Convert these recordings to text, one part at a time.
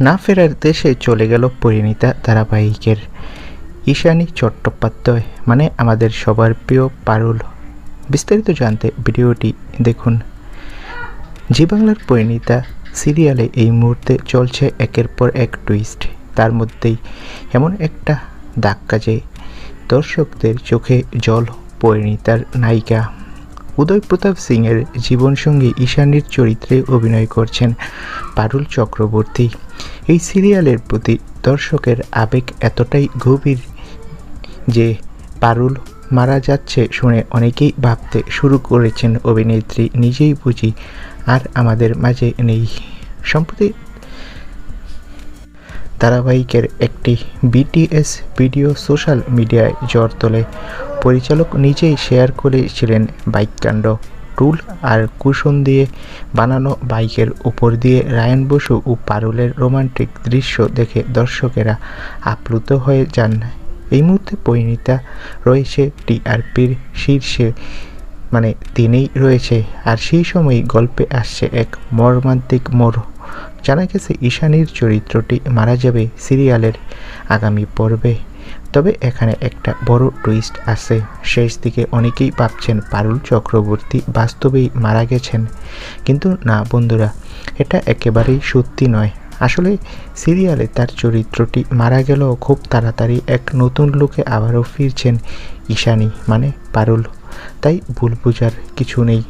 না ফেরার দেশে চলে গেল পরিণীতা ধারাবাহিকের। ঈশানী চট্টোপাধ্যায় মানে আমাদের সবার প্রিয় পারুল। বিস্তারিত জানতে ভিডিওটি দেখুন। জি বাংলার পরিণীতা সিরিয়ালে এই মুহূর্তে চলছে একের পর এক টুইস্ট তার মধ্যেই এমন একটা ধাক্কা যে দর্শকদের চোখে জল পরিণীতার নায়িকা। উদয় প্রতাপ সিংয়ের জীবনসঙ্গী ঈশানীর চরিত্রে অভিনয় করছেন পারুল চক্রবর্তী। এই সিরিয়ালের প্রতি দর্শকের আবেগ এতটাই গভীর যে পারুল মারা যাচ্ছে শুনে অনেকেই ভাবতে শুরু করেছেন, অভিনেত্রী নিজেই বুঝি আর আমাদের মাঝে নেই। সম্প্রতি ধারাবাহিকের একটি বিটিএস ভিডিও সোশ্যাল মিডিয়ায় জ্বর তোলে। পরিচালক নিজেই শেয়ার করেছিলেন বাইককাণ্ড। টুল আর কুশন দিয়ে বানানো বাইকের উপর দিয়ে রায়ন বসু ও পারুলের রোমান্টিক দৃশ্য দেখে দর্শকেরা আপ্লুত হয়ে যান। এই মুহূর্তে পরিণীতা রয়েছে টিআরপির শীর্ষে মানে তিনিই রয়েছে। আর সেই সময় গল্পে আসছে এক মর্মান্তিক মোড় জানা গেছে, ঈশানীর চরিত্রটি মারা যাবে সিরিয়ালের আগামী পর্বে। তবে এখানে একটা বড় টুইস্ট আছে। শেষ দিকে অনেকেই ভাবছেন পারুল চক্রবর্তী বাস্তবেই মারা গেছেন। কিন্তু না, বন্ধুরা, এটা একেবারেই সত্যি নয়। আসলে সিরিয়ালে তার চরিত্রটি মারা গেলেও খুব তাড়াতাড়ি এক নতুন লোকে আবারও ফিরছেন ঈশানী মানে পারুল। তাই ভুল বোঝার কিছু নেই।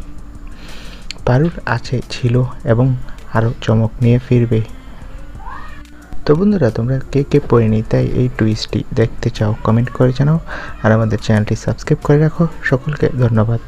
পারুল আছে, ছিল এবং আরও চমক নিয়ে ফিরবে। তো বন্ধুরা, তোমরা কে কে পরিণীতায় এই টুইস্টটি দেখতে চাও কমেন্ট করে জানাও, আর আমাদের চ্যানেলটি সাবস্ক্রাইব করে রাখো। সকলকে ধন্যবাদ।